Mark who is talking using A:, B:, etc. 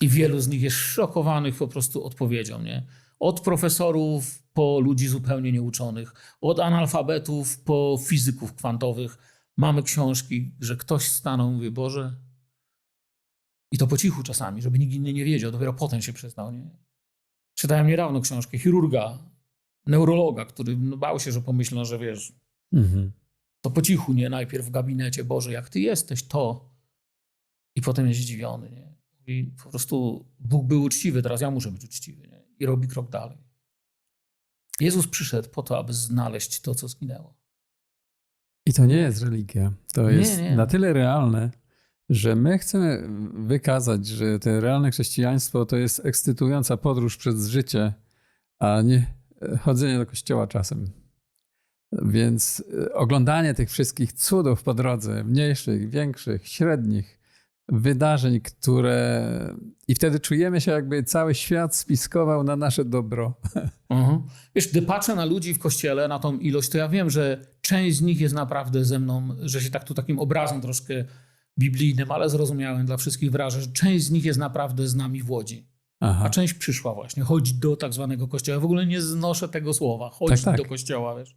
A: I wielu z nich jest szokowanych po prostu odpowiedzią, nie? Od profesorów po ludzi zupełnie nieuczonych, od analfabetów po fizyków kwantowych. Mamy książki, że ktoś stanął i mówi, Boże, i to po cichu czasami, żeby nikt inny nie wiedział, dopiero potem się przyznał, nie? Czytałem niedawno książkę chirurga, neurologa, który no, bał się, że pomyślą, że wiesz,
B: Mhm.
A: to po cichu, nie? Najpierw w gabinecie, Boże, jak Ty jesteś, to. I potem jest zdziwiony, nie? I po prostu Bóg był uczciwy, teraz ja muszę być uczciwy, nie? I robi krok dalej. Jezus przyszedł po to, aby znaleźć to, co zginęło.
B: I to nie jest religia. To
A: Nie,
B: jest
A: nie.
B: na tyle realne, że my chcemy wykazać, że to realne chrześcijaństwo to jest ekscytująca podróż przez życie, a nie e, chodzenie do kościoła czasem. Więc e, oglądanie tych wszystkich cudów po drodze, mniejszych, większych, średnich, wydarzeń, które. I wtedy czujemy się, jakby cały świat spiskował na nasze dobro.
A: Mhm. Wiesz, gdy patrzę na ludzi w kościele, na tą ilość, to ja wiem, że część z nich jest naprawdę ze mną, że się tak tu takim obrazem troszkę biblijnym, ale zrozumiałym dla wszystkich wyrażę, że część z nich jest naprawdę z nami w Łodzi.
B: Aha.
A: A część przyszła właśnie, chodzić do tak zwanego kościoła. Ja w ogóle nie znoszę tego słowa, chodzić
B: Tak, tak.
A: do kościoła, wiesz.